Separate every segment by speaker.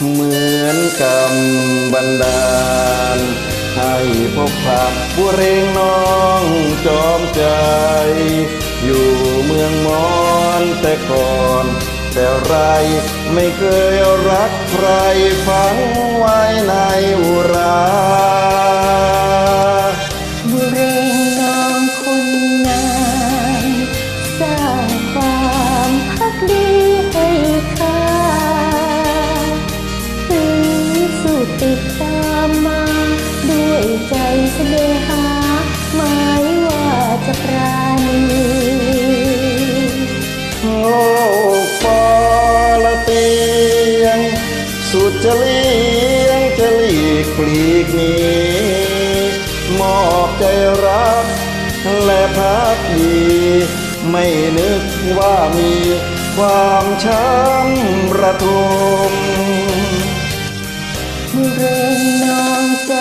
Speaker 1: กรรมบันดาล ให้พบผ่านบัวเรงน้องจอมใจ อยู่เมืองมอนแต่ก่อน แต่ไรไม่เคยรักใครฝังไว้ในอุรา
Speaker 2: บุเรง ว่าจะปราณี
Speaker 1: โอ้ปอละเตียง สุดจะเลี้ยงจะหลีกปลีกนี้มอบใจรัก และพักดี ไม่นึกว่ามีความช้ำระทม
Speaker 2: บุเรงน้องใจ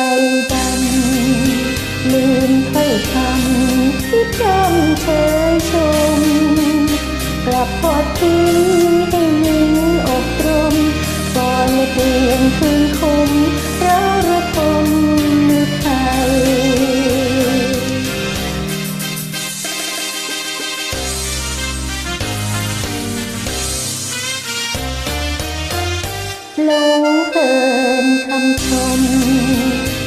Speaker 2: ลงเอินคำชม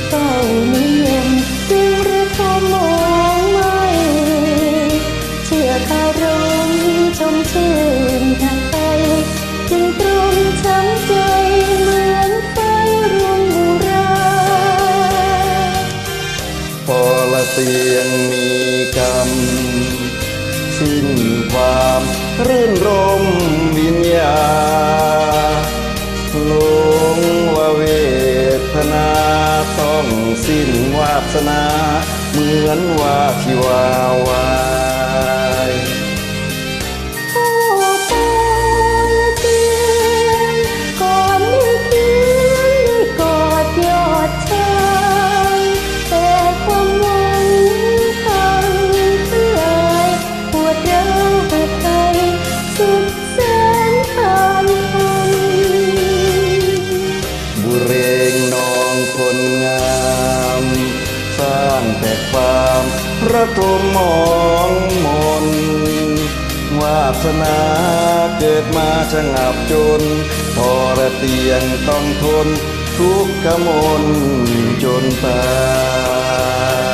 Speaker 2: เฝ้านิยมจึงระทมมองไม่เชื่อคารมชมชื่นทางไปจึงตรมช้ำใจเหมือนไฟรุมรา
Speaker 1: พอละเตียงมีกรรมสิ้นความรื่นรมวิญญา สิ้นวาสนา เหมือนว่าที่วาวาย สร้างแต่ความระทมมองมนวาสนาเกิดมาชะงับจน พอระเตียงต้องทน ทุกขมนจนตาย